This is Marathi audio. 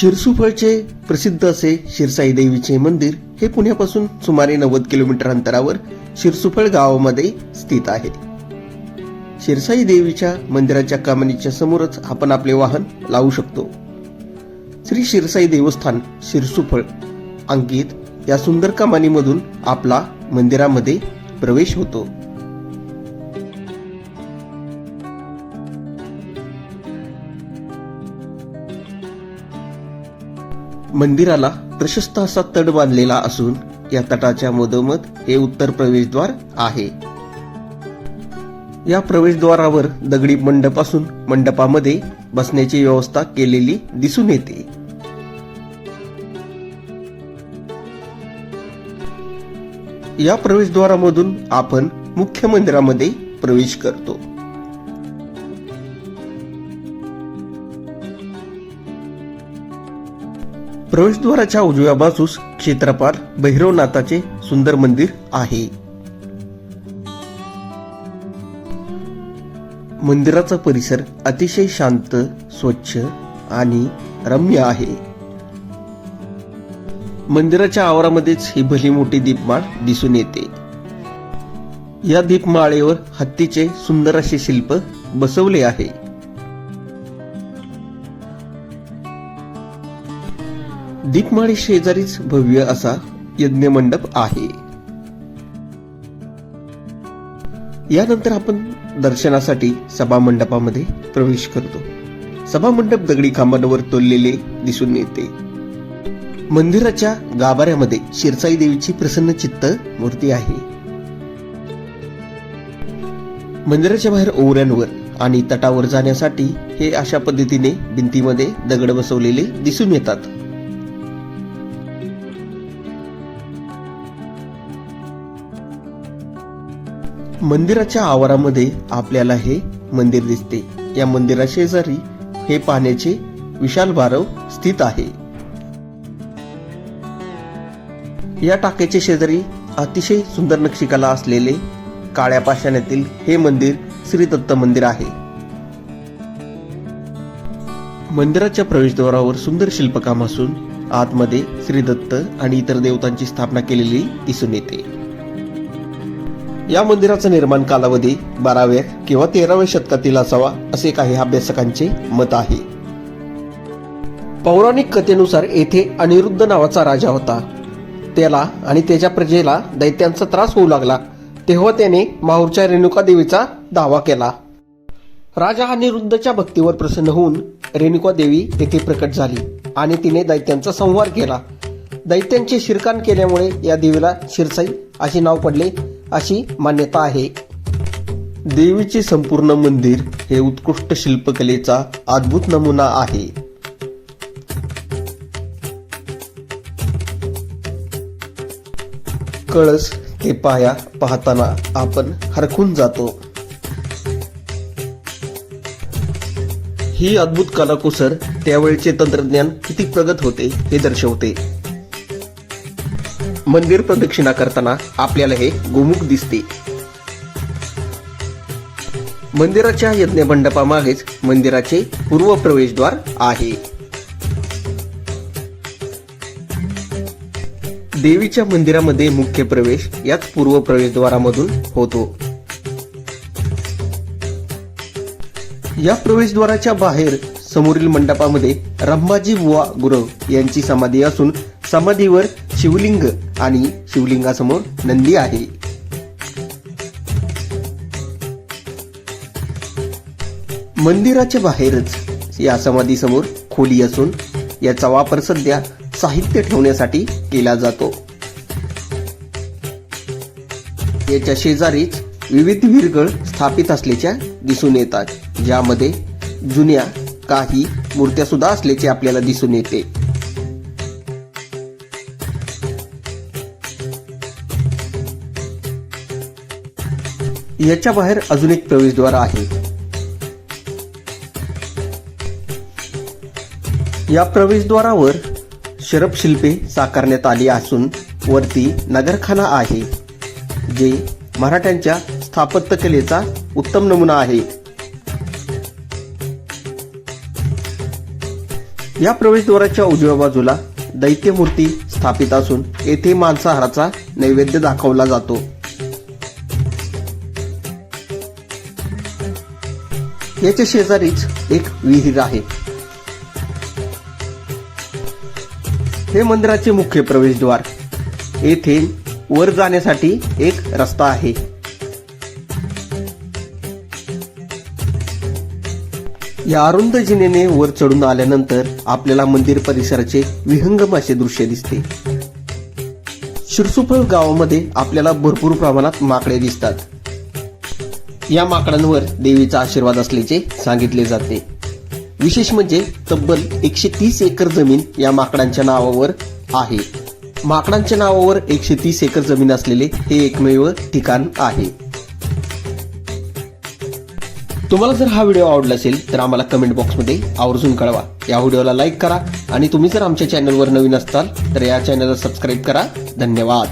शिरसुफळचे प्रसिद्ध असे शिरसाई देवीचे मंदिर हे पुण्यापासून सुमारे नव्वद किलोमीटर अंतरावर शिरसुफळ गावामध्ये स्थित आहे. शिरसाई देवीच्या मंदिराच्या कमानीच्या समोरच आपण आपले वाहन लावू शकतो. श्री शिरसाई देवस्थान शिरसुफळ अंकित या सुंदर कमानीमधून आपला मंदिरामध्ये प्रवेश होतो. मंदिराला प्रशस्त असा तट बांधलेला असून या तटाच्या मधोमध हे उत्तर प्रवेशद्वार आहे. या प्रवेशद्वारावर दगडी मंडप असून मंडपामध्ये बसण्याची व्यवस्था केलेली दिसून येते. या प्रवेशद्वारामधून आपण मुख्य मंदिरामध्ये प्रवेश करतो. प्रवेशद्वाराच्या उजव्या बाजूस क्षेत्रपाल भैरवनाथाचे सुंदर मंदिर आहे. मंदिराचा परिसर अतिशय शांत स्वच्छ आणि रम्य आहे. मंदिराच्या आवारामध्येच ही भली मोठी दीपमाळ दिसून येते. या दीपमाळेवर हत्तीचे सुंदर असे शिल्प बसवले आहे. दीपमाळे शेजारीच भव्य असा यज्ञ मंडप आहे. यानंतर आपण दर्शनासाठी सभा मंडपामध्ये प्रवेश करतो. सभा मंडप दगडी खांबांवर तोललेले दिसून येते. मंदिराच्या गाभाऱ्यामध्ये शिरसाई देवीची प्रसन्न चित्त मूर्ती आहे. मंदिराच्या बाहेर ओवऱ्यांवर आणि तटावर जाण्यासाठी हे अशा पद्धतीने भिंतीमध्ये दगड बसवलेले दिसून येतात. मंदिराच्या आवारामध्ये आपल्याला हे मंदिर दिसते. या मंदिरा शेजारी हे पाण्याचे विशाल बारव स्थित आहे. या टाक्याच्या शेजारी अतिशय सुंदर नक्षीकाला असलेले काळ्या पाषाण्यातील हे मंदिर श्री दत्त मंदिर आहे. मंदिराच्या प्रवेशद्वारावर सुंदर शिल्पकाम असून आतमध्ये श्री दत्त आणि इतर देवतांची स्थापना केलेली दिसून येते. या मंदिराचा निर्माण कालावधी बाराव्या किंवा तेराव्या शतकातील असावा असे काही अभ्यासकांचे मत आहे. पौराणिक कथेनुसार येथे अनिरुद्ध नावाचा राजा होता. त्याला आणि त्याच्या प्रजेला दैत्यांचा त्रास होऊ लागला. तेव्हा त्याने माहूरच्या रेणुका देवीचा दावा केला. राजा अनिरुद्धच्या भक्तीवर प्रसन्न होऊन रेणुका देवी तेथे प्रकट झाली आणि तिने दैत्यांचा संहार केला. दैत्यांचे शिरकान केल्यामुळे या देवीला शिरसाई असे नाव पडले. अशी मान्यता आहे. देवीचे संपूर्ण मंदिर हे उत्कृष्ट शिल्पकलेचा अद्भुत नमुना आहे. कळस ते पाया पाहताना आपण हरखून जातो. ही अद्भुत कलाकुसर त्यावेळचे तंत्रज्ञान किती प्रगत होते हे दर्शवते. मंदिर प्रदक्षिणा करताना आपल्याला हे गोमुख दिसते. मंदिराच्या यज्ञ मंडपामागेच मंदिराचे पूर्व प्रवेशद्वार आहे. देवीच्या मंदिरामध्ये मुख्य प्रवेश याच पूर्व प्रवेशद्वारामधून होतो. या प्रवेशद्वाराच्या बाहेर समोरील मंडपामध्ये रंभाजी बुवा गुरव यांची समाधी असून समाधीवर शिवलिंग आणि शिवलिंगासमोर नंदी आहे. मंदिराच्या बाहेरच या समाधीसमोर खोली असून याचा वापर सध्या साहित्य ठेवण्यासाठी केला जातो. याच्या शेजारीच विविध विरगळ स्थापित असल्याच्या दिसून येतात. ज्यामध्ये जुन्या काही मूर्त्या सुद्धा असल्याचे आपल्याला दिसून येते. याच्या बाहेर अजून एक प्रवेशद्वार आहे. या प्रवेशद्वारावर शरपशिल्पे साकारण्यात आली असून वरती नगरखाना आहे जे मराठ्यांच्या स्थापत्यकलेचा उत्तम नमुना आहे. या प्रवेशद्वाराच्या उजव्या बाजूला दैत्यमूर्ती स्थापित असून येथे मांसाहाराचा नैवेद्य दाखवला जातो. याच्या शेजारीच एक विहीर आहे. हे मंदिराचे मुख्य प्रवेशद्वार. येथे वर जाण्यासाठी एक रस्ता आहे. या अरुंद जिनेने वर चढून आल्यानंतर आपल्याला मंदिर परिसराचे विहंगम असे दृश्य दिसते. शिरसुफळ गावामध्ये आपल्याला भरपूर प्रमाणात माकडे दिसतात. या माकडांवर देवीचा आशीर्वाद असल्याचे सांगितले जाते. विशेष म्हणजे तब्बल एकशे तीस एकर जमीन या माकडांच्या नावावर आहे. माकडांच्या नावावर एकशे तीस एकर जमीन असलेले हे एकमेव ठिकाण आहे. तुम्हाला जर हा व्हिडिओ आवडला असेल तर आम्हाला कमेंट बॉक्समध्ये आवर्जून कळवा. या व्हिडिओला लाईक करा आणि तुम्ही जर आमच्या चॅनलवर नवीन असताल तर या चॅनलला सबस्क्राईब करा. धन्यवाद.